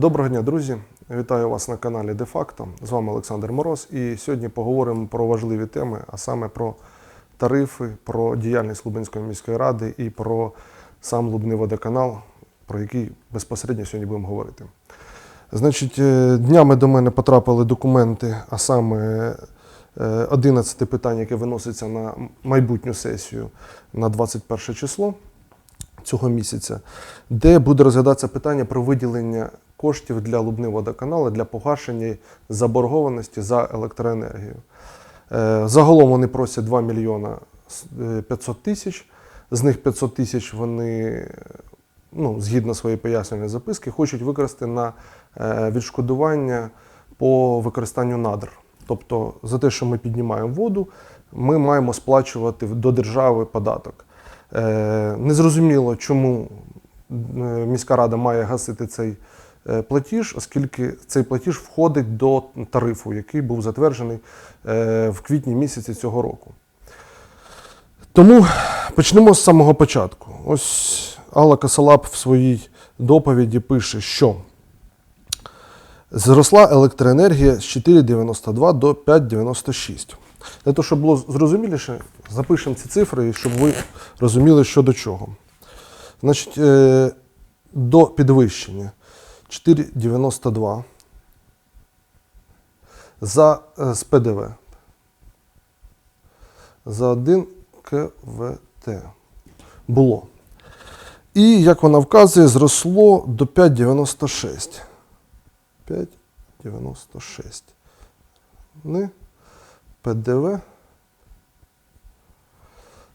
Доброго дня, друзі! Вітаю вас на каналі Де-факто. З вами Олександр Мороз. І сьогодні поговоримо про важливі теми, а саме про тарифи, про діяльність Лубенської міської ради і про сам Лубний водоканал, про який безпосередньо сьогодні будемо говорити. Значить, е, днями до мене потрапили документи, а саме е, 11 питань, яке виноситься на майбутню сесію на 21 число цього місяця, де буде розглядатися питання про виділення коштів для Лубни водоканалу для погашення заборгованості за електроенергію. Е, Загалом вони просять 2 мільйона е, 500 тисяч. З них 500 тисяч вони, е, ну, згідно своєї пояснювальної записки, хочуть використати на е, відшкодування по використанню надр. Тобто за те, що ми піднімаємо воду, ми маємо сплачувати до держави податок. Е, Незрозуміло, чому е, міська рада має гасити цей е, платіж, оскільки цей платіж входить до тарифу, який був затверджений е, в квітні місяці цього року. Тому почнемо з самого початку. Ось Алла Касалап в своїй доповіді пише, що зросла електроенергія з 4,92 до 5,96. Для того, щоб було зрозуміліше, запишемо ці цифри, щоб ви розуміли, що до чого. Значить, е, до підвищення 4,92 за, е, з ПДВ за 1 КВТ було. І, як вона вказує, зросло до 5,96. 5,96. Не ПДВ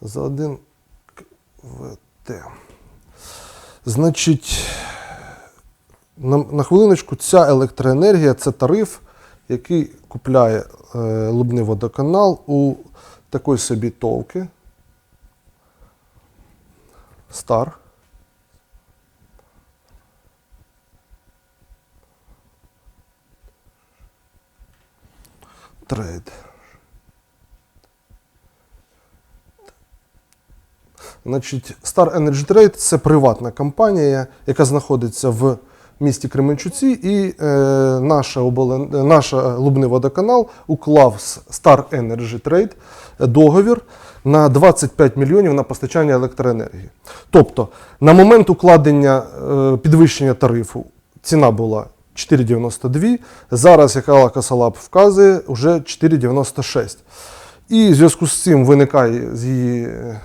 за 1 КВТ. Значить, на, на хвилиночку, ця електроенергія це тариф, який купляє е, Лубний водоканал у такої собі товки. Стар. Трейд. Значить, Star Energy Trade це приватна компанія, яка знаходиться в місті Кременчуці, і е, наша, оболен... наша Лубний водоканал уклав з Star Energy Trade договір на 25 мільйонів на постачання електроенергії. Тобто, на момент укладення е, підвищення тарифу ціна була 4,92, зараз, як Алла Касалап вказує, вже 4,96. І в зв'язку з цим виникає з її е,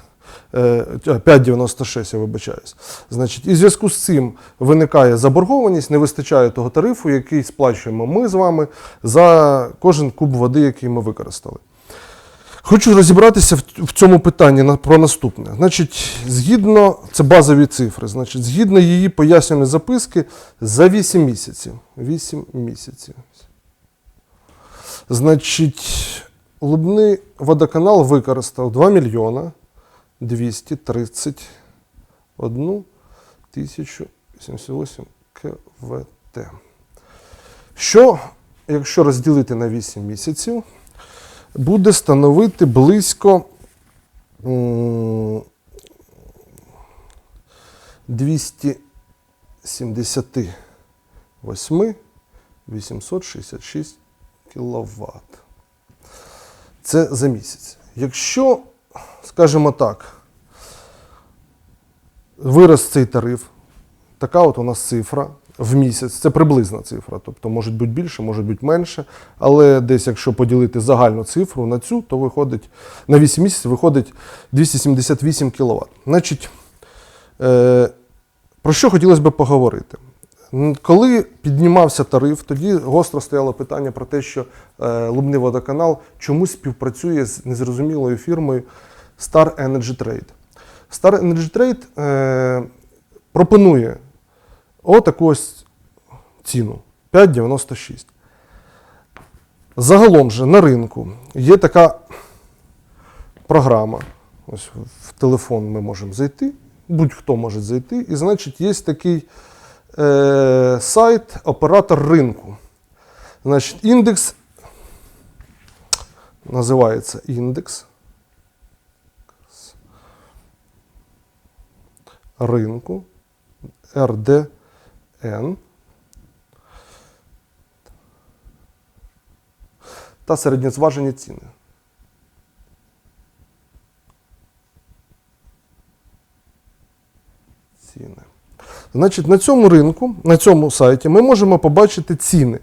5,96, я вибачаюсь. Значить, і зв'язку з цим виникає заборгованість, не вистачає того тарифу, який сплачуємо ми з вами за кожен куб води, який ми використали. Хочу розібратися в цьому питанні про наступне. Значить, згідно, це базові цифри. Значить, згідно її пояснювальної записки, за 8 місяців. 8 місяців. Значить, Лубний водоканал використав 2 мільйона 231 тисячу 88 КВТ. Що, якщо розділити на 8 місяців, буде становити близько м, 278 866 кВт. Це за місяць. Якщо, скажімо так, вирос цей тариф, така от у нас цифра в місяць, це приблизна цифра, тобто може бути більше, може бути менше, але десь якщо поділити загальну цифру на цю, то виходить на 8 місяців виходить 278 кВт. Значить, е, про що хотілося б поговорити? Коли піднімався тариф, тоді гостро стояло питання про те, що е, Лубний водоканал чомусь співпрацює з незрозумілою фірмою Star Energy Trade. Star Energy Trade е, пропонує отаку ось ціну 5,96. Загалом же на ринку є така програма. Ось в телефон ми можемо зайти, будь-хто може зайти. І значить, є такий е, сайт оператор ринку. Значить, індекс називається індекс ринку РДН та середньозважені ціни. Ціни. Значить, на цьому ринку, на цьому сайті ми можемо побачити ціни.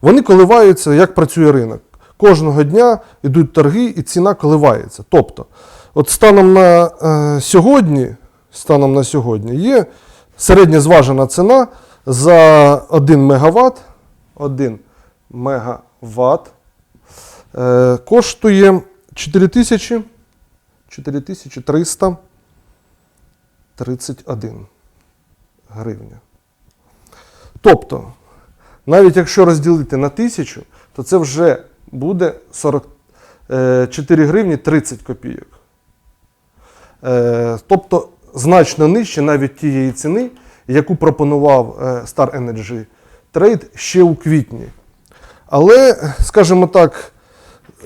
Вони коливаються, як працює ринок. Кожного дня йдуть торги і ціна коливається. Тобто, от станом на е, сьогодні станом на сьогодні є середня зважена ціна за 1 МВт, 1 МВт е, коштує 4000 4331 гривня. Тобто, навіть якщо розділити на тисячу, то це вже буде 44 гривні 30 копійок. Е, Тобто значно нижче навіть тієї ціни, яку пропонував е, Star Energy Trade ще у квітні. Але, скажімо так,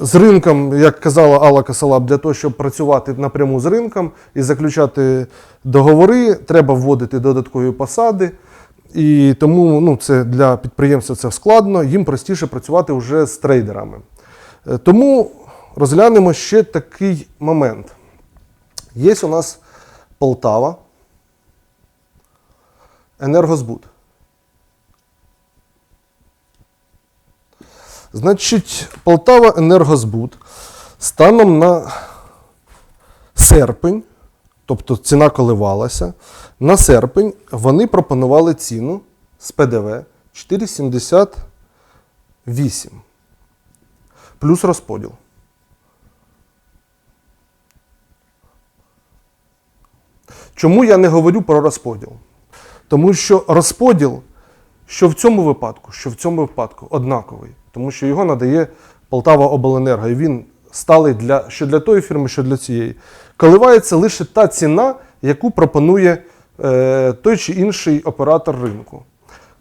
з ринком, як казала Алла Касалаб, для того, щоб працювати напряму з ринком і заключати договори, треба вводити додаткові посади. І тому ну, це для підприємства це складно, їм простіше працювати вже з трейдерами. Е, Тому розглянемо ще такий момент. Є у нас Полтава, енергозбут. Значить, Полтава енергозбут станом на серпень, тобто ціна коливалася, на серпень вони пропонували ціну з ПДВ 4,78 плюс розподіл. Чому я не говорю про розподіл? Тому що розподіл, що в цьому випадку, що в цьому випадку однаковий, тому що його надає Полтава Обленерго, і він сталий для, що для тої фірми, що для цієї. Коливається лише та ціна, яку пропонує е, той чи інший оператор ринку.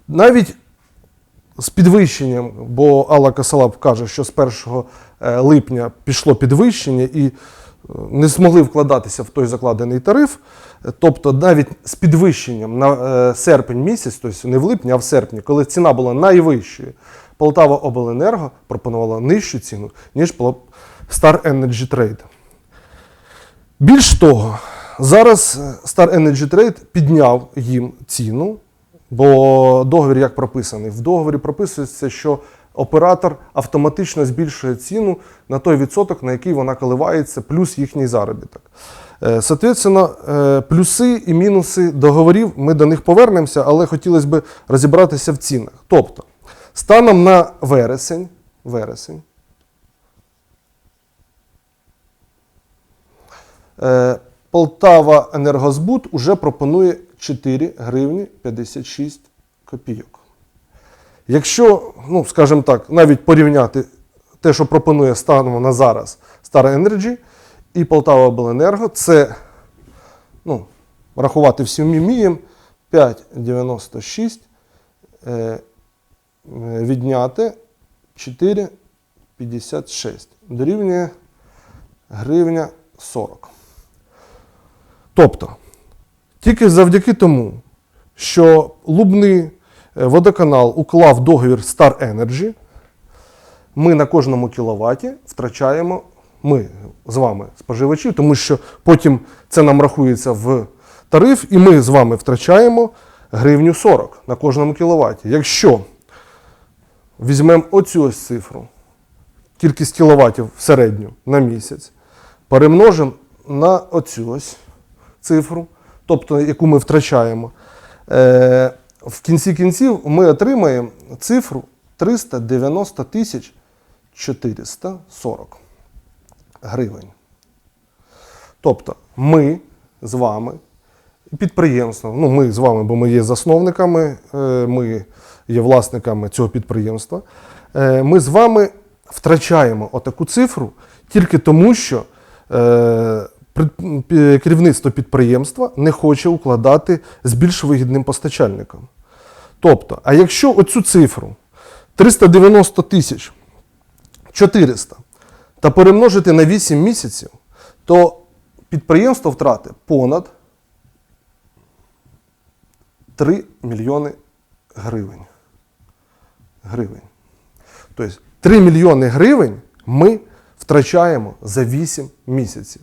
Навіть з підвищенням, бо Алла Касалаб каже, що з 1 е, липня пішло підвищення і не змогли вкладатися в той закладений тариф. Тобто навіть з підвищенням на е, серпень місяць, тобто не в липні, а в серпні, коли ціна була найвищою, Полтава Обленерго пропонувала нижчу ціну, ніж Star Energy Trade. Більш того, зараз е, Star Energy Trade підняв їм ціну, бо договір як прописаний. В договорі прописується, що оператор автоматично збільшує ціну на той відсоток, на який вона коливається, плюс їхній заробіток. Е, Соответственно, е, плюси і мінуси договорів, ми до них повернемося, але хотілося б розібратися в цінах. Тобто, станом на вересень, вересень Е, Полтава Енергозбут уже пропонує 4 гривні 56 копійок. Якщо, ну, скажімо так, навіть порівняти те, що пропонує станом на зараз Star Energy і Полтава Обленерго, це ну, рахувати всім вміємо 5,96 е, е, відняти 4,56 дорівнює гривня 40. Тобто, тільки завдяки тому, що Лубний водоканал уклав договір Star Energy, ми на кожному кіловаті втрачаємо, ми з вами, споживачі, тому що потім це нам рахується в тариф, і ми з вами втрачаємо гривню 40 на кожному кіловаті. Якщо візьмемо оцю ось цифру, кількість кіловатів в середню на місяць, перемножимо на оцю ось цифру, тобто яку ми втрачаємо, е, в кінці кінців ми отримаємо цифру 390 тисяч 440 гривень. Тобто ми з вами, підприємство, ну ми з вами, бо ми є засновниками, е, ми є власниками цього підприємства, е, ми з вами втрачаємо отаку цифру тільки тому, що е, керівництво підприємства не хоче укладати з більш вигідним постачальником. Тобто, а якщо оцю цифру 390 тисяч 400 та перемножити на 8 місяців, то підприємство втратить понад 3 мільйони гривень. гривень. Тобто 3 мільйони гривень ми втрачаємо за 8 місяців.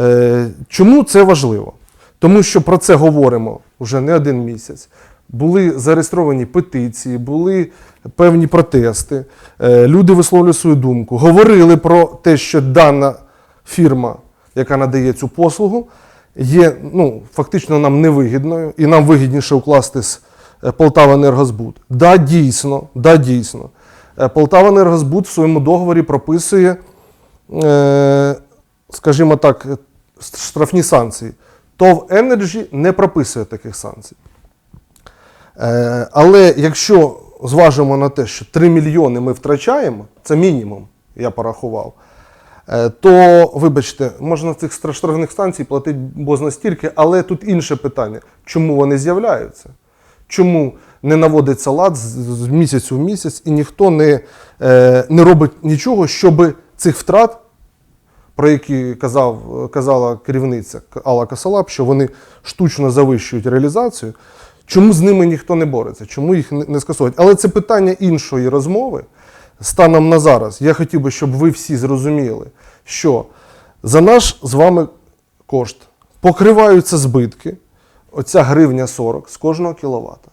Е, Чому це важливо? Тому що про це говоримо вже не один місяць. Були зареєстровані петиції, були певні протести, е, люди висловлювали свою думку, говорили про те, що дана фірма, яка надає цю послугу, є ну, фактично нам невигідною, і нам вигідніше укласти з е, Полтава Енергозбуд. Да, дійсно, да, дійсно. Полтава Енергозбуд в своєму договорі прописує, скажімо так, штрафні санкції. ТОВ Energy не прописує таких санкцій. Е, Але якщо зважимо на те, що 3 мільйони ми втрачаємо, це мінімум, я порахував, е, то, вибачте, можна цих штрафних станцій платити бозна стільки, але тут інше питання: чому вони з'являються? Чому не наводиться лад з, з місяцю в місяць і ніхто не, е, не робить нічого, щоб цих втрат, про які казав, казала керівниця Алла Касалап, що вони штучно завищують реалізацію, чому з ними ніхто не бореться, чому їх не скасовують? Але це питання іншої розмови. Станом на зараз я хотів би, щоб ви всі зрозуміли, що за наш з вами кошт покриваються збитки, оця гривня 40 з кожного кіловата.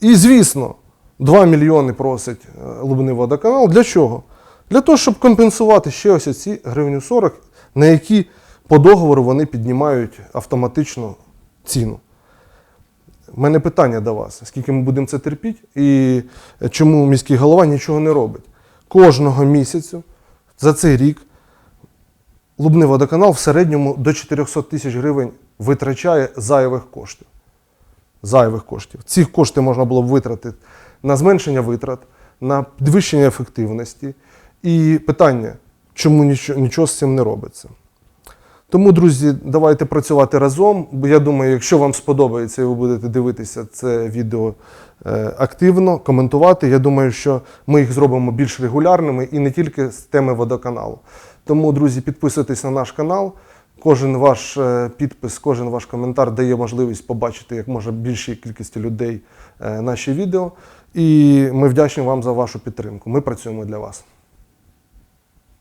І, звісно, 2 мільйони просить е, Лубний водоканал. Для чого? Для того, щоб компенсувати ще ось ці гривню 40, на які по договору вони піднімають автоматично ціну. У мене питання до вас: скільки ми будемо це терпіти, і чому міський голова нічого не робить? Кожного місяцю за цей рік Лубний водоканал в середньому до 400 тисяч гривень витрачає зайвих коштів. Зайвих коштів. Ці кошти можна було б витратити на зменшення витрат, на підвищення ефективності. І питання, чому нічого, нічого з цим не робиться. Тому, друзі, давайте працювати разом. Бо я думаю, якщо вам сподобається і ви будете дивитися це відео е, активно, коментувати, я думаю, що ми їх зробимо більш регулярними і не тільки з теми водоканалу. Тому, друзі, підписуйтесь на наш канал. Кожен ваш е, підпис, кожен ваш коментар дає можливість побачити як може більшій кількості людей е, наші відео. І ми вдячні вам за вашу підтримку. Ми працюємо для вас.